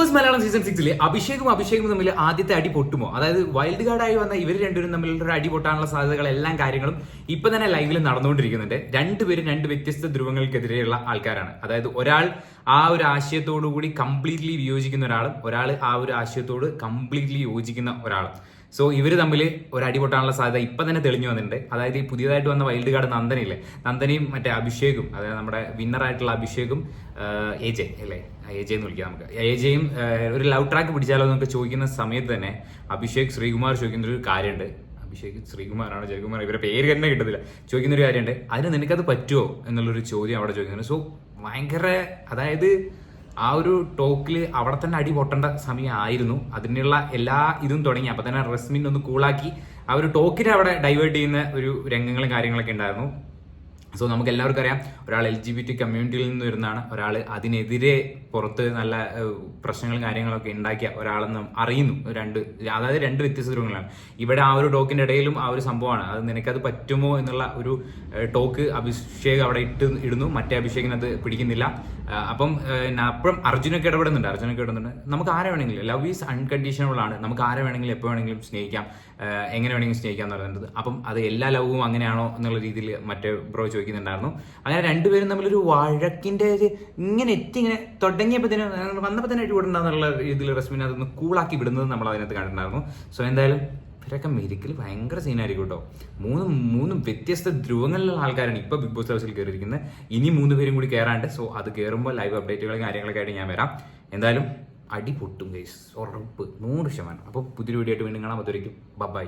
Boss Malayalam season സിക്സിൽ അഭിഷേകും അഭിഷേകും തമ്മിൽ ആദ്യത്തെ അടി പൊട്ടുമോ? അതായത് വൈൽഡ് കാർഡായി വന്ന ഇവർ രണ്ടുപേരും തമ്മിൽ ഒരു അടി പൊട്ടാനുള്ള സാധ്യതകൾ എല്ലാ കാര്യങ്ങളും ഇപ്പൊ തന്നെ ലൈവിൽ നടന്നുകൊണ്ടിരിക്കുന്നുണ്ട്. രണ്ടുപേരും രണ്ട് വ്യത്യസ്ത ധ്രുവങ്ങൾക്കെതിരെയുള്ള ആൾക്കാരാണ്. അതായത് ഒരാൾ ആ ഒരു ആശയത്തോടു കൂടി കംപ്ലീറ്റ്ലി വിയോജിക്കുന്ന ഒരാൾ ഒരാൾ ആ ഒരു ആശയത്തോട് കംപ്ലീറ്റ്ലി യോജിക്കുന്ന ഒരാൾ സോ ഇവർ തമ്മിൽ ഒരു അടി പൊട്ടാനുള്ള സാധ്യത ഇപ്പം തന്നെ തെളിഞ്ഞു വന്നിട്ടുണ്ട്. അതായത് ഈ പുതിയതായിട്ട് വന്ന വൈൽഡ് കാർഡ് നന്ദനില്ലേ? നന്ദനയും മറ്റേ അഭിഷേകും അതായത് നമ്മുടെ വിന്നറായിട്ടുള്ള അഭിഷേകും എ ജെ അല്ലേ? എ ജെ എന്ന് വിളിക്കാം നമുക്ക്. എ ജെയും ഒരു ലവ് ട്രാക്ക് പിടിച്ചാലോ എന്നൊക്കെ ചോദിക്കുന്ന സമയത്ത് തന്നെ അഭിഷേക് ശ്രീകുമാർ ചോദിക്കുന്ന ഒരു കാര്യമുണ്ട്. അഭിഷേക് ശ്രീകുമാറാണ് ജയകുമാർ ഇവരെ പേര് തന്നെ കിട്ടത്തില്ല. ചോദിക്കുന്ന ഒരു കാര്യമുണ്ട് അതിന് നിനക്കത് പറ്റുമോ എന്നുള്ളൊരു ചോദ്യം അവിടെ ചോദിക്കുന്നുണ്ട്. സോ ഭയങ്കര അതായത് ആ ഒരു ടോക്കിൽ അവിടെ തന്നെ അടി പൊട്ടേണ്ട സമയമായിരുന്നു. അതിനുള്ള എല്ലാ ഇതും തുടങ്ങി. അപ്പൊ തന്നെ റസ്മിൻ ഒന്ന് കൂളാക്കി ആ ഒരു ടോക്കിനെ അവിടെ ഡൈവേർട്ട് ചെയ്യുന്ന ഒരു രംഗങ്ങളും കാര്യങ്ങളൊക്കെ ഉണ്ടായിരുന്നു. സോ നമുക്ക് എല്ലാവർക്കും അറിയാം ഒരാൾ എൽ ജി ബി ടി കമ്മ്യൂണിറ്റിയിൽ നിന്ന് വരുന്നതാണ്. ഒരാൾ അതിനെതിരെ പുറത്ത് നല്ല പ്രശ്നങ്ങളും കാര്യങ്ങളൊക്കെ ഉണ്ടാക്കിയ ഒരാളെന്ന് അറിയുന്നു. രണ്ട് അതായത് രണ്ട് വ്യത്യസ്ത ധ്രുവങ്ങളാണ് ഇവിടെ ആ ഒരു ടോക്കിന്റെ ഇടയിലും ആ ഒരു സംഭവമാണ്. അത് നിനക്കത് പറ്റുമോ എന്നുള്ള ഒരു ടോക്ക് അഭിഷേക് അവിടെ ഇട്ട് ഇടുന്നു. മറ്റേ അഭിഷേകിന് അത് പിടിക്കുന്നില്ല. അപ്പം അപ്പം അർജുനൊക്കെ ഇടപെടുന്നുണ്ട്. അർജുനൊക്കെ ഇടപെടുന്നുണ്ട്. നമുക്ക് ആരെ വേണമെങ്കിലും ലവ് ഈസ് അൺകണ്ടീഷണബിൾ ആണ്. നമുക്ക് ആരെ വേണമെങ്കിലും എപ്പോൾ വേണമെങ്കിലും സ്നേഹിക്കാം. എങ്ങനെ വേണമെങ്കിലും സ്നേഹിക്കാം എന്ന് പറയുന്നത് അപ്പം അത് എല്ലാ ലവും അങ്ങനെയാണോ എന്നുള്ള രീതിയിൽ മറ്റേ ബ്രോ ചോദിക്കുന്നുണ്ടായിരുന്നു. അങ്ങനെ രണ്ടുപേരും തമ്മിലൊരു വഴക്കിന്റെ ഒരു ഇങ്ങനെ എത്തി ഇങ്ങനെ തുടങ്ങിയപ്പോൾ തന്നെ വന്നപ്പോൾ തന്നെ അടിപൊളിണ്ടാന്നുള്ള രീതിയിൽ റസ്മിനെ അതൊന്ന് കൂളാക്കി വിടുന്നത് നമ്മൾ അതിനകത്ത് കണ്ടിട്ടുണ്ടായിരുന്നു. സോ എന്തായാലും ഇവരൊക്കെ മെരിക്കൽ ഭയങ്കര സീനായിരിക്കും കേട്ടോ. മൂന്ന് മൂന്ന് വ്യത്യസ്ത ധ്രുവങ്ങളിലുള്ള ആൾക്കാരാണ് ഇപ്പൊ ബിഗ് ബോസ് ഹൗസിൽ കയറിയിരിക്കുന്നത് ഇനി മൂന്ന് പേരും കൂടി കയറാണ്ട് സോ അത് കയറുമ്പോൾ ലൈവ് അപ്ഡേറ്റുകളും കാര്യങ്ങളൊക്കെ ആയിട്ട് ഞാൻ വരാം. എന്തായാലും അടി പൊട്ടും ഉറപ്പ്. നൂറ് ശതമാനം. അപ്പോൾ പുതിയൊരു വീഡിയോ ആയിട്ട് വീണ്ടും കാണാം. അതുവരെയ്ക്കും ബൈ